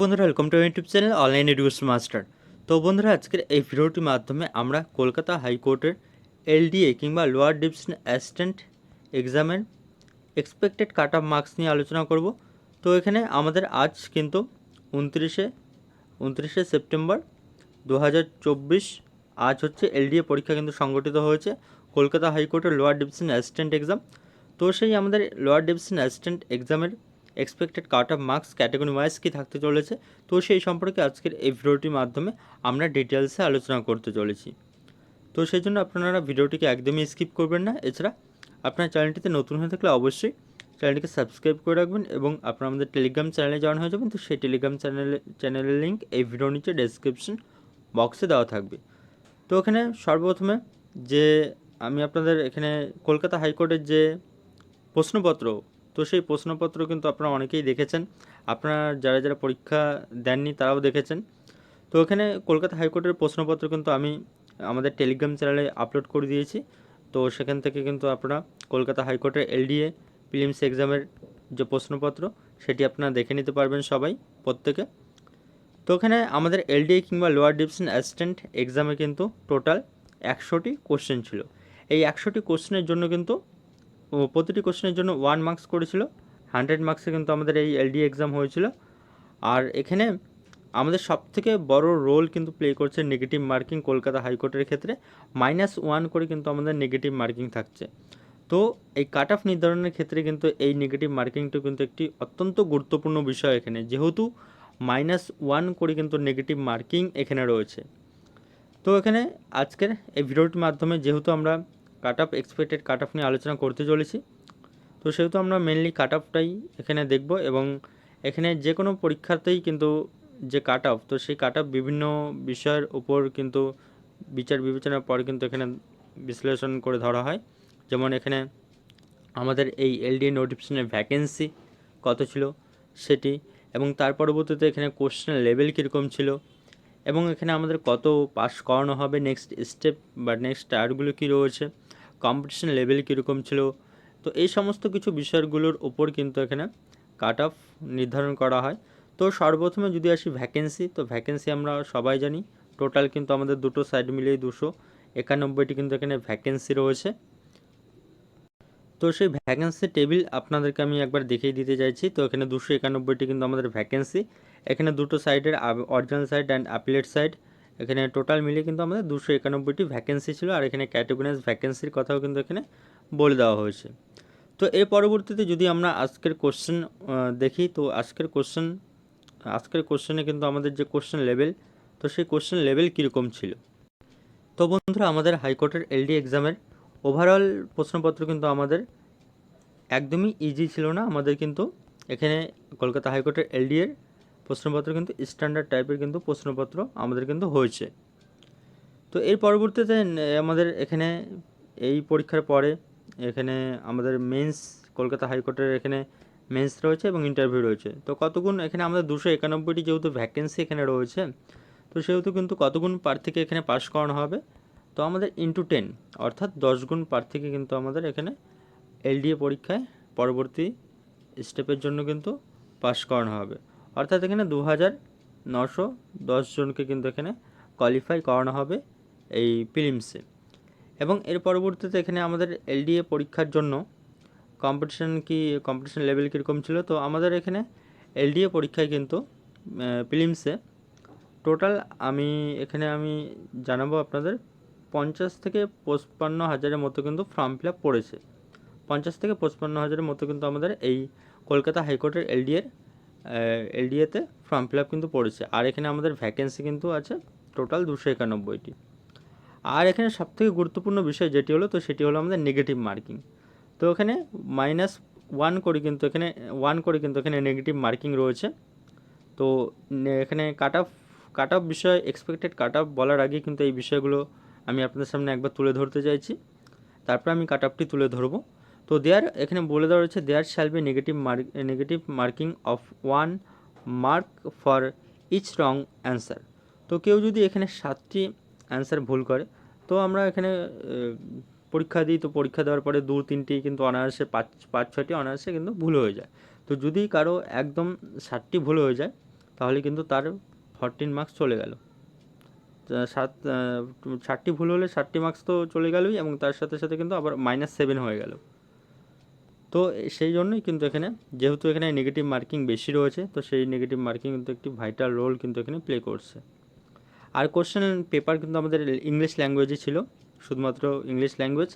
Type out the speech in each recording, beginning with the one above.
বন্ধুরা welcome to YouTube channel online education master তো বন্ধুরা, আজকের এই ভিডিওটির মাধ্যমে আমরা কলকাতা হাইকোর্টের এলডিএ কিংবা লোয়ার ডিভিশন অ্যাসিস্ট্যান্ট এক্সামের এক্সপেক্টেড কাট অফ মার্কস নিয়ে আলোচনা করব। তো এখানে আমাদের আজ কিন্তু উনত্রিশে উনত্রিশে সেপ্টেম্বর দু হাজার চব্বিশ, আজ হচ্ছে এলডিএ পরীক্ষা কিন্তু সংগঠিত হয়েছে, কলকাতা হাইকোর্টের লোয়ার ডিভিশন অ্যাসিস্ট্যান্ট এক্সাম তো সেই আমাদের লোয়ার ডিভিশন অ্যাসিস্ট্যান্ট এক্সামের expected cut off marks category wise কী থাকতে চলেছে? তো সেই সম্পর্কে আজকের এই ভিডিওটির মাধ্যমে আমরা ডিটেলসে আলোচনা করতে চলেছি। তো সেই জন্য আপনারা ভিডিওটিকে একদমই স্কিপ করবেন না। এছাড়া আপনার চ্যানেলটিতে নতুন হয়ে থাকলে অবশ্যই চ্যানেলটিকে সাবস্ক্রাইব করে রাখবেন এবং আপনারা আমাদের টেলিগ্রাম চ্যানেলে জয়েন হয়ে যাবেন। তো সেই টেলিগ্রাম চ্যানেলে চ্যানেলের লিঙ্ক এই ভিডিওর নিচে ডেসক্রিপশন বক্সে দেওয়া থাকবে। তো এখানে সর্বপ্রথমে যে আমি আপনাদের এখানে কলকাতা হাইকোর্টের যে প্রশ্নপত্র তো সেই প্রশ্নপত্র কিন্তু আপনারা অনেকেই দেখেছেন। আপনারা যারা যারা পরীক্ষা দেননি তারাও দেখেছেন। তো এখানে কলকাতা হাইকোর্টের প্রশ্নপত্র কিন্তু আমি আমাদের টেলিগ্রাম চ্যানেলে আপলোড করে দিয়েছি। তো সেখান থেকে কিন্তু আপনারা কলকাতা হাইকোর্টের এলডিএ প্রিলিমস এক্সামের যে প্রশ্নপত্র, সেটি আপনারা দেখে নিতে পারবেন সবাই, প্রত্যেকে। তো এখানে আমাদের এলডিএ কিংবা লোয়ার ডিভিশন অ্যাসিস্ট্যান্ট এক্সামে কিন্তু টোটাল একশোটি কোশ্চেন ছিল। এই একশোটি কোশ্চেনের জন্য কিন্তু প্রতিটি কোশ্চেনের জন্য ওয়ান মার্কস করেছিল হান্ড্রেড মার্কসে কিন্তু আমাদের এই এলডি এক্সাম হয়েছিল। আর এখানে আমাদের সবথেকে বড় রোল কিন্তু প্লে করছে নেগেটিভ মার্কিং কলকাতা হাইকোর্টের ক্ষেত্রে। মাইনাস ওয়ান করে কিন্তু আমাদের নেগেটিভ মার্কিং থাকছে। তো এই কাট অফ নির্ধারণের ক্ষেত্রে কিন্তু এই নেগেটিভ মার্কিংটা কিন্তু একটি অত্যন্ত গুরুত্বপূর্ণ বিষয় এখানে। যেহেতু মাইনাস ওয়ান করে কিন্তু নেগেটিভ মার্কিং এখানে রয়েছে। তো এখানে আজকের এই ভিডিওটির মাধ্যমে যেহেতু আমরা কাট অফ এক্সপেক্টেড কাট নিয়ে আলোচনা করতে চলেছি। তো সেহেতু আমরা মেনলি কাট এখানে দেখব এবং এখানে যে কোনো পরীক্ষাতেই কিন্তু যে কাট তো সেই কাট বিভিন্ন বিষয়ের উপর কিন্তু বিচার বিবেচনার পর কিন্তু এখানে বিশ্লেষণ করে ধরা হয়। যেমন এখানে আমাদের এই এলডি নোটিফিকেশনের ভ্যাকেন্সি কত ছিল সেটি এবং তার পরবর্তীতে এখানে কোশ্চেন লেভেল কীরকম ছিল এবং এখানে আমাদের কত পাস করানো হবে নেক্সট স্টেপ বা নেক্সট টায়ারগুলো কী রয়েছে। কম্পিটিশন লেভেল কীরকম ছিল? তো এই সমস্ত কিছু বিষয়গুলোর ওপর কিন্তু এখানে কাট অফ নির্ধারণ করা হয়। তো সর্বপ্রথমে যদি আসি ভ্যাকেন্সি তো ভ্যাকেন্সি আমরা সবাই জানি টোটাল কিন্তু আমাদের দুটো সাইড মিলিয়ে দুশো একানব্বইটি কিন্তু এখানে ভ্যাকেন্সি রয়েছে। তো সেই ভ্যাকেন্সি টেবিল আপনাদেরকে আমি একবার দেখিয়ে দিতে চাইছি। তো এখানে দুশো একানব্বইটি কিন্তু আমাদের ভ্যাকেন্সি এখানে দুটো সাইডের original side and appellate side এখানে টোটাল মিলিয়ে কিন্তু আমাদের দুশো একানব্বইটি ভ্যাকেন্সি ছিল, আর এখানে ক্যাটেগরাইজ ভ্যাকেন্সির কথাও কিন্তু এখানে বলে দেওয়া হয়েছে। তো এর পরবর্তীতে যদি আমরা আজকের কোশ্চেন দেখি, তো আজকের কোশ্চেন আজকের কোশ্চেনে কিন্তু আমাদের যে কোশ্চেন লেভেল তো সেই কোশ্চেন লেভেল কীরকম ছিল? তো বন্ধুরা, আমাদের হাইকোর্টের এলডি এক্সামের ওভারঅল প্রশ্নপত্র কিন্তু আমাদের একদমই ইজি ছিল না। আমাদের কিন্তু এখানে কলকাতা হাইকোর্টের এলডি এর প্রশ্নপত্র কিন্তু স্ট্যান্ডার্ড টাইপের কিন্তু প্রশ্নপত্র আমাদের কিন্তু হয়েছে। তো এর পরবর্তীতে আমাদের এখানে এই পরীক্ষার পরে এখানে আমাদের মেন্স কলকাতা হাইকোর্টের এখানে মেন্স রয়েছে এবং ইন্টারভিউ রয়েছে। তো কতগুণ এখানে আমাদের দুশো একানব্বইটি যেহেতু ভ্যাকেন্সি এখানে রয়েছে, তো সেহেতু কিন্তু কতগুণ প্রার্থীকে এখানে পাশ করানো হবে? তো আমাদের ইন্টু টেন অর্থাৎ দশ গুণ প্রার্থীকে কিন্তু আমাদের এখানে এলডিএ পরীক্ষায় পরবর্তী স্টেপের জন্য কিন্তু পাশ করানো হবে। অর্থাৎ এখানে দু হাজার নশো দশ জনকে কিন্তু এখানে কোয়ালিফাই করানো হবে এই প্রিলিমসে এবং এর পরবর্তীতে এখানে আমাদের এলডিএ পরীক্ষার জন্য কম্পিটিশন কি কম্পিটিশন লেভেল কীরকম ছিল? তো আমাদের এখানে এলডিএ পরীক্ষায় কিন্তু প্রিলিমসে টোটাল আমি, এখানে আমি জানাব আপনাদের, পঞ্চাশ থেকে পঁচপান্ন হাজারের মতো কিন্তু ফর্ম ফিল আপ পড়েছে। পঞ্চাশ থেকে পঁচপান্ন হাজারের মতো কিন্তু আমাদের এই কলকাতা হাইকোর্টের এলডিএর এলডিএতে ফর্ম ফিল আপ কিন্তু পড়েছে। আর এখানে আমাদের ভ্যাকেন্সি কিন্তু আছে টোটাল দুশো একানব্বইটি। আর এখানে সবথেকে গুরুত্বপূর্ণ বিষয় যেটি হলো, তো সেটি হলো আমাদের নেগেটিভ মার্কিং তো এখানে মাইনাস ওয়ান করে কিন্তু এখানে ওয়ান করে কিন্তু এখানে নেগেটিভ মার্কিং রয়েছে। তো এখানে কাট অফ কাট অফ বিষয় এক্সপেক্টেড কাট অফ বলার আগে কিন্তু এই বিষয়গুলো আমি আপনাদের সামনে একবার তুলে ধরতে চাইছি। তারপর আমি কাট অফটি তুলে ধরবো। তো দেয়ার এখানে বলে দেওয়া রয়েছে there shall be negative mark negative marking of one mark for each wrong answer তো কেউ যদি এখানে সাতটি অ্যান্সার ভুল করে, তো আমরা এখানে পরীক্ষা দিই, তো পরীক্ষা দেওয়ার পরে দু, তিনটি কিন্তু অনার্সে পাঁচ পাঁচ, ছয়টি অনার্সে কিন্তু ভুল হয়ে যায়। তো যদি কারও একদম ষাটটি ভুল হয়ে যায়, তাহলে কিন্তু তার ফরটিন মার্কস চলে গেল। সাত ষাটটি ভুল হলে ষাটটি মার্কস তো চলে গেলই, এবং তার সাথে সাথে কিন্তু আবার মাইনাস সেভেন হয়ে গেল। তো সেই জন্যই কিন্তু এখানে, যেহেতু এখানে নেগেটিভ মার্কিং বেশি রয়েছে, তো সেই নেগেটিভ মার্কিং কিন্তু একটি ভাইটাল রোল কিন্তু এখানে প্লে করছে। আর কোশ্চেন পেপার কিন্তু আমাদের ইংলিশ ল্যাঙ্গুয়েজে ছিল, শুধুমাত্র ইংলিশ ল্যাঙ্গুয়েজ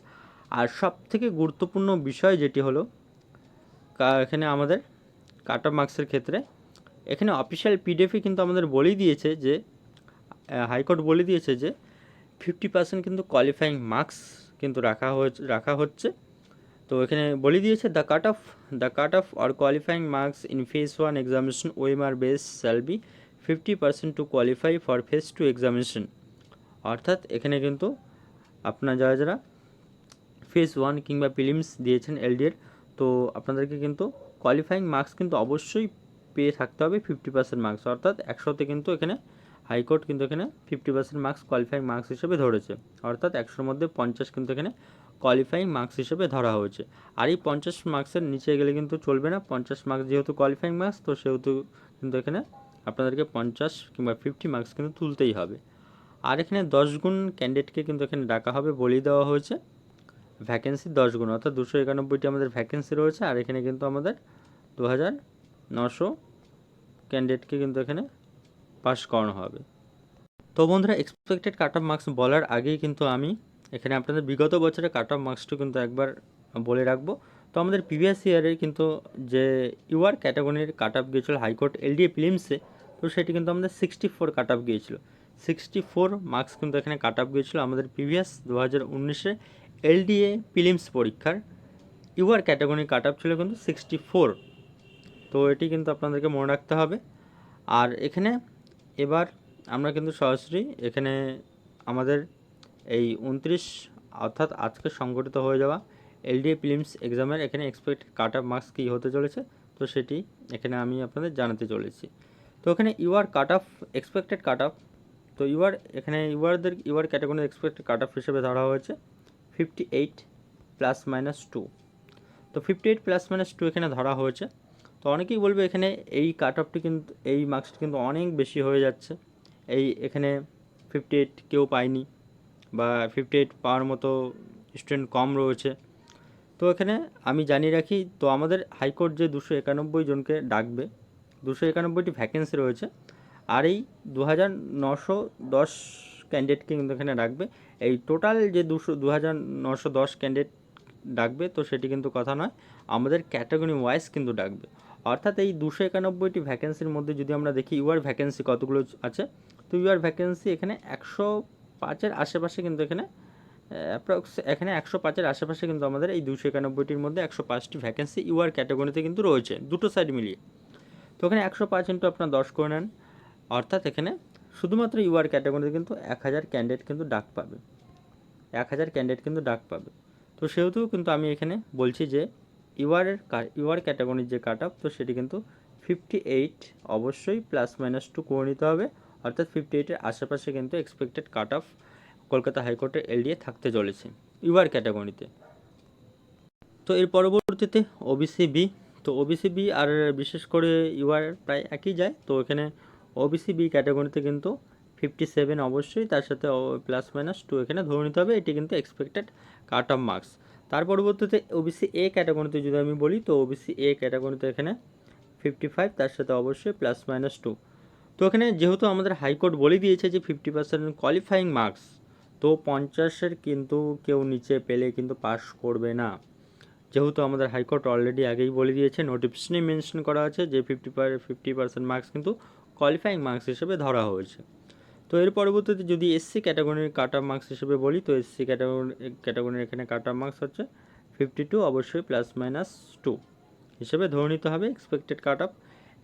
আর সব থেকে গুরুত্বপূর্ণ বিষয় যেটি হলো এখানে আমাদের কাট অফ মার্কসের ক্ষেত্রে, এখানে অফিসিয়াল পিডিএফে কিন্তু আমাদের বলেই দিয়েছে যে হাইকোর্ট বলে দিয়েছে যে ফিফটি পার্সেন্ট কিন্তু কোয়ালিফাইং মার্কস কিন্তু রাখা হয়েছে, রাখা হচ্ছে। তো এখানে বলে দিয়েছে the cut off the cut off R qualifying marks in phase one examination OMR base shall be fifty percent to qualify for phase two examination অর্থাৎ এখানে কিন্তু আপনার যারা যারা ফেস ওয়ান কিংবা প্রিলিমস দিয়েছেন এলডিএর তো আপনাদেরকে কিন্তু কোয়ালিফাইং মার্কস কিন্তু অবশ্যই পেয়ে থাকতে হবে ফিফটি পার্সেন্ট মার্কস অর্থাৎ একশোতে কিন্তু এখানে হাইকোর্ট কিন্তু এখানে fifty percent marks qualifying marks হিসেবে ধরেছে। অর্থাৎ একশোর মধ্যে পঞ্চাশ কিন্তু এখানে কোয়ালিফাইং মার্কস হিসেবে ধরা হয়েছে। আর এই পঞ্চাশ মার্কসের নিচে গেলে কিন্তু চলবে না। পঞ্চাশ মার্কস যেহেতু কোয়ালিফাইং মার্কস তো সেহেতু কিন্তু এখানে আপনাদেরকে পঞ্চাশ কিংবা ফিফটি মার্কস কিন্তু তুলতেই হবে। আর এখানে দশ গুণ ক্যান্ডিডেটকে কিন্তু এখানে ডাকা হবে বলেই দেওয়া হয়েছে। ভ্যাকেন্সি দশ গুণ, অর্থাৎ দুশো একানব্বইটি আমাদের ভ্যাকেন্সি রয়েছে। আর এখানে কিন্তু আমাদের দু হাজার নশো ক্যান্ডিডেটকে কিন্তু এখানে পাস করানো হবে। তো বন্ধুরা এক্সপেক্টেড কাট অফ মার্কস বলার আগেই কিন্তু আমি এখানে আপনাদের বিগত বছরের কাট অফ মার্কসটা কিন্তু একবার বলে রাখব। তো আমাদের প্রিভিয়াস ইয়ারে কিন্তু যে ইউআর ক্যাটাগরির কাট অফ গিয়েছিল high court L D A ফিলিমসে তো সেটি কিন্তু আমাদের সিক্সটি ফোর কাট অফ গিয়েছিল। সিক্সটি ফোর মার্কস কিন্তু এখানে কাট অফ গিয়েছিল আমাদের প্রিভিয়াস দু হাজার উনিশে এলডিএ প্রিলিমস পরীক্ষার। ইউআর ক্যাটাগরি কাট অফ ছিল কিন্তু সিক্সটি ফোর তো এটি কিন্তু আপনাদেরকে মনে রাখতে হবে। আর এখানে এবার আমরা কিন্তু সরাসরি এখানে আমাদের এই উনত্রিশ অর্থাৎ আজকে সংগঠিত হয়ে যাওয়া এলডিএ প্রিলিমস এক্সামের এখানে এক্সপেক্ট কাট অফ মার্কস কী হতে চলেছে, তো সেটি এখানে আমি আপনাদের জানাতে চলেছি। তো এখানে UR cut off expected cut off তো ইউআর এখানে ইউআরদের UR category expected cut off হিসেবে ধরা হয়েছে fifty eight plus minus two তো fifty eight plus minus two এখানে ধরা হয়েছে। তো অনেকেই বলবে এখানে এই কাট অফটি কিন্তু, এই মার্কসটি কিন্তু অনেক বেশি হয়ে যাচ্ছে। এই এখানে ফিফটি এইট কেউ পায়নি। বা ফিফটি এইট পাওয়ার মতো স্টুডেন্ট কম রয়েছে। তো এখানে আমি জানিয়ে রাখি, তো আমাদের হাইকোর্ট যে দুশো একানব্বই জনকে ডাকবে, দুশো একানব্বইটি ভ্যাকেন্সি রয়েছে। আর এই দু হাজার নশো দশ ক্যান্ডিডেটকে কিন্তু এখানে ডাকবে। এই টোটাল যে দুশো দু হাজার নশো দশ ক্যান্ডিডেট ডাকবে, তো সেটি কিন্তু কথা নয়, আমাদের ক্যাটাগরি ওয়াইজ কিন্তু ডাকবে। অর্থাৎ এই দুশো একানব্বইটি ভ্যাকেন্সির মধ্যে যদি আমরা দেখি ইউআর ভ্যাকেন্সি কতগুলো আছে? তো ইউআর ভ্যাকেন্সি এখানে একশো পাঁচের আশেপাশে কিন্তু এখানে অ্যাপ্রক্স এখানে একশো পাঁচের আশেপাশে কিন্তু আমাদের এই দুশো একানব্বইটির মধ্যে একশো পাঁচটি ভ্যাকেন্সি ইউআর ক্যাটাগরিতে কিন্তু রয়েছে, দুটো সাইড মিলিয়ে। তো এখানে একশো পাঁচ ইন্টু আপনার দশ করে নেন। অর্থাৎ এখানে শুধুমাত্র ইউআর ক্যাটাগরিতে কিন্তু এক হাজার ক্যান্ডিডেট কিন্তু ডাক পাবে। এক হাজার ক্যান্ডিডেট কিন্তু ডাক পাবে। তো সেহেতু কিন্তু আমি এখানে বলছি যে ইউআরের ইউআর ক্যাটাগরির যে কাট অফ তো সেটি কিন্তু ফিফটি এইট অবশ্যই প্লাস মাইনাস টু করে নিতে হবে। অর্থাৎ ফিফটি এইটের আশেপাশে কিন্তু এক্সপেক্টেড কাট অফ কলকাতা হাইকোর্টের এলডিএ থাকতে চলেছে ইউআর ক্যাটাগরিতে তো এর পরবর্তীতে ওবিসি বি তো ওবিসি বি আর বিশেষ করে ইউআর প্রায় একই যায়, তো এখানে ওবিসি বি ক্যাটাগরিতে কিন্তু ফিফটি সেভেন অবশ্যই, তার সাথে প্লাস মাইনাস টু এখানে ধরে নিতে হবে, এটি কিন্তু এক্সপেক্টেড কাট অফ মার্কস তার পরবর্তীতে ওবিসি এ ক্যাটাগরিতে যদি আমি বলি, তো ওবিসি এ ক্যাটাগরিতে এখানে ফিফটি ফাইভ তার সাথে অবশ্যই প্লাস মাইনাস টু তো এখানে যেহেতু আমাদের হাইকোর্ট বলে দিয়েছে যে ফিফটি পার্সেন্ট কোয়ালিফাইং মার্কস তো পঞ্চাশের কিন্তু কেউ নিচে পেলে কিন্তু পাস করবে না। যেহেতু আমাদের হাইকোর্ট অলরেডি আগেই বলে দিয়েছে নোটিফিকেশনে মেনশন করা আছে যে fifty per fifty percent marks কিন্তু কোয়ালিফাইং মার্কস হিসেবে ধরা হয়েছে। তো এর পরবর্তীতে যদি এসসি ক্যাটাগরির কাট অফ মার্কস হিসেবে বলি, তো এসসি ক্যাটাগরি ক্যাটাগরির এখানে কাট অফ মার্কস হচ্ছে ফিফটি টু অবশ্যই প্লাস মাইনাস টু হিসেবে ধরে নিতে হবে এক্সপেক্টেড কাট অফ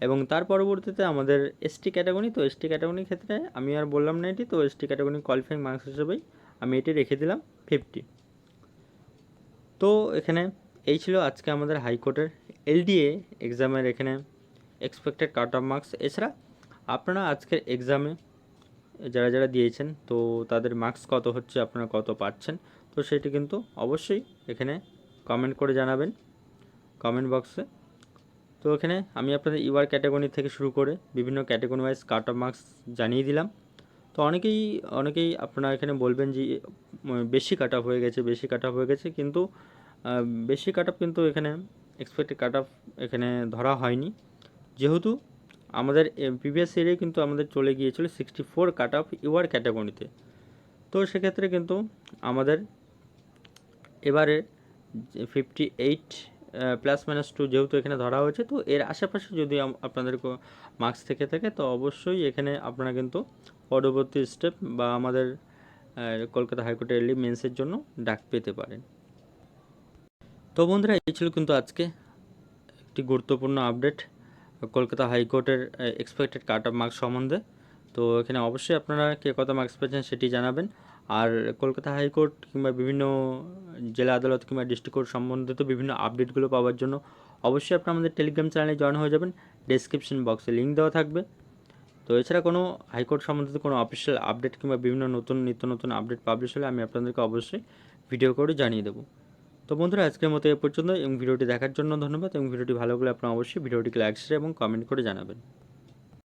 এবং তার পরবর্তীতে আমাদের এসটি ক্যাটাগরি তো এসটি ক্যাটাগরির ক্ষেত্রে আমি আর বললাম না এটি, তো এসটি ক্যাটাগরি কোয়ালিফাইং মার্কস হিসেবেই আমি এটি রেখে দিলাম ফিফটি তো এখানে এই ছিল আজকে আমাদের হাইকোর্টের এলডিএ এক্সামের এখানে এক্সপেক্টেড কাট অফ মার্কস এছাড়া আপনারা আজকের এক্সামে যারা যারা দিয়েছেন, তো তাদের মার্কস কত হচ্ছে, আপনারা কত পাচ্ছেন, তো সেটি কিন্তু অবশ্যই এখানে কমেন্ট করে জানাবেন। কমেন্ট বক্সে তো এখানে আমি আপনাদের ইউআর ক্যাটাগরি থেকে শুরু করে বিভিন্ন category wise cut off marks জানিয়ে দিলাম। তো অনেকেই অনেকেই আপনারা এখানে বলবেন যে বেশি কাট অফ হয়ে গেছে, বেশি কাট অফ হয়ে গেছে, কিন্তু বেশি কাট অফ কিন্তু এখানে এক্সপেক্টেড কাট অফ এখানে ধরা হয়নি। যেহেতু আমাদের প্রিভিয়াস ইয়ারে কিন্তু আমাদের চলে গিয়েছিল sixty four cut off UR ক্যাটাগরিতে তো সেক্ষেত্রে কিন্তু আমাদের এবারে fifty eight plus minus two যেহেতু এখানে ধরা হয়েছে, তো এর আশেপাশে যদি আপনাদের মার্কস থেকে থাকে, তো অবশ্যই এখানে আপনারা কিন্তু পরবর্তী স্টেপ বা আমাদের কলকাতা হাইকোর্টের এলি মেন্সের জন্য ডাক পেতে পারেন। তো বন্ধুরা, এই ছিল কিন্তু আজকে একটি গুরুত্বপূর্ণ আপডেট কলকাতা হাইকোর্টের এক্সপেক্টেড কাট অফ মার্কস সম্বন্ধে। তো এখানে অবশ্যই আপনারা কে কত মার্কস পেয়েছেন সেটি জানাবেন। আর কলকাতা হাইকোর্ট কিংবা বিভিন্ন জেলা আদালত কিংবা ডিস্ট্রিক্ট কোর্ট সম্বন্ধিত বিভিন্ন আপডেটগুলো পাওয়ার জন্য অবশ্যই আপনারা আমাদের টেলিগ্রাম চ্যানেলে জয়েন হয়ে যাবেন। ডেসক্রিপশন বক্সে লিঙ্ক দেওয়া থাকবে। তো এছাড়া কোনো হাইকোর্ট সম্বন্ধিত কোনো অফিসিয়াল আপডেট কিংবা বিভিন্ন নতুন, নিত্য নতুন আপডেট পাবলিশ হলে আমি আপনাদেরকে অবশ্যই ভিডিও করে জানিয়ে দেবো। তো বন্ধুরা, আজকের মতো এ পর্যন্ত এবং ভিডিওটি দেখার জন্য ধন্যবাদ এবং ভিডিওটি ভালো লাগলে আপনারা অবশ্যই ভিডিওটিকে লাইক শেয়ার এবং কমেন্ট করে জানাবেন।